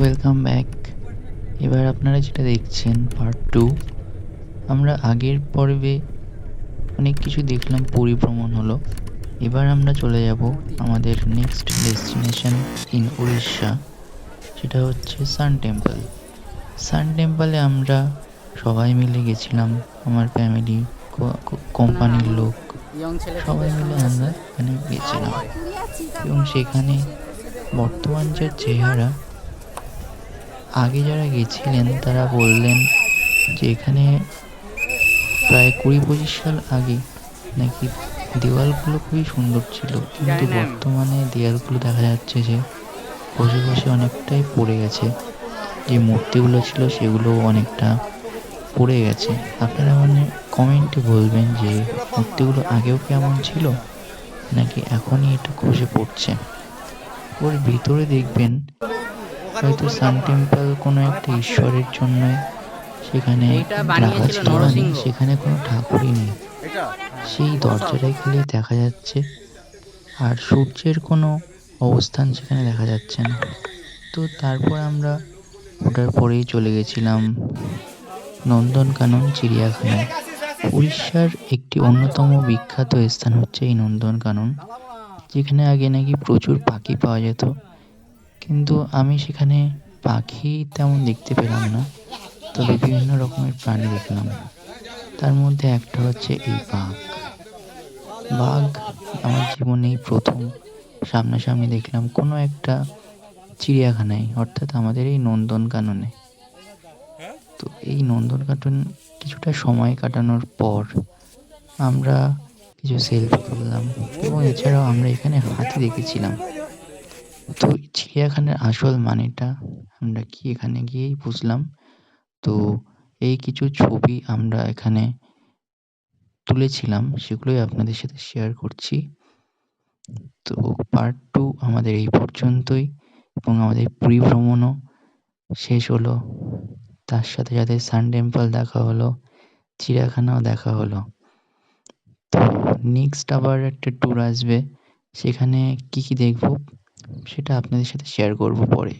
Welcome back এবার আপনারা যেটা দেখছেন পার্ট টু আমরা আগের পর্বে অনেক কিছু দেখলাম, পরিভ্রমণ হলো। এবার আমরা চলে যাব আমাদের নেক্সট ডেস্টিনেশন ইন উড়িষ্যা সেটা হচ্ছে সান টেম্পল সান টেম্পলে আমরা সবাই মিলে গেছিলাম, আমার ফ্যামিলি কোম্পানির লোক, সবাই মিলে আমরা এখানে গেছিলাম। এবং সেখানে বর্তমান যে চেহারা আগে যারা গেছিলেন তারা বললেন যে এখানে প্রায় কুড়ি পঁচিশ সাল আগে নাকি দেওয়ালগুলো খুবই সুন্দর ছিল। কিন্তু। বর্তমানে দেওয়ালগুলো দেখা যাচ্ছে যে বসে বসে অনেকটাই পড়ে গেছে। যে মূর্তিগুলো ছিল সেগুলো অনেকটা পড়ে গেছে। আপনারা মানে কমেন্টে বলবেন যে মূর্তিগুলো আগেও কেমন ছিল নাকি এখনই এটা খসে পড়ছে? ওর ভিতরে দেখবেন হয়তো সান টেম্পল কোনো একটা ঈশ্বরের জন্য সেখানে রাখা ছিল মানে সেখানে কোনো ঠাকুরই নেই। সেই দরজাটাই খালি দেখা যাচ্ছে আর সূর্যের কোনো অবস্থান সেখানে দেখা যাচ্ছে না। তো তারপর আমরা ওটার পরেই চলে গেছিলাম নন্দনকানন চিড়িয়াখানায়। উড়িষ্যার একটি অন্যতম বিখ্যাত স্থান হচ্ছে এই নন্দনকানন যেখানে আগে নাকি প্রচুর পাখি পাওয়া যেত। কিন্তু আমি সেখানে পাখি তেমন দেখতে পেলাম না। তবে বিভিন্ন রকমের প্রাণী দেখলাম। তার মধ্যে একটা হচ্ছে এই বাঘ। বাঘ আমার জীবনেই প্রথম। সামনাসামনি দেখলাম কোনো একটা চিড়িয়াখানায়, অর্থাৎ আমাদের এই নন্দনকাননে তো এই নন্দনকানন কিছুটা সময় কাটানোর পর আমরা কিছু সেলফি তুললাম এবং এছাড়াও আমরা এখানে হাতি দেখেছিলাম। তো চিড়িয়াখানার আসল মানেটা আমরা কি এখানে গিয়েই বুঝলাম। তো এই কিছু ছবি আমরা এখানে তুলেছিলাম, সেগুলোই আপনাদের সাথে শেয়ার করছি। তো পার্ট টু আমাদের এই পর্যন্তই এবং আমাদের পরিভ্রমণও শেষ হলো। তার সাথে সাথে সান টেম্পল দেখা হলো, চিড়িয়াখানাও দেখা হলো। তো নেক্সট আবার একটা ট্যুর আসবে, সেখানে কী কী দেখব? সেটা আপনাদের সাথে শেয়ার করব পরে।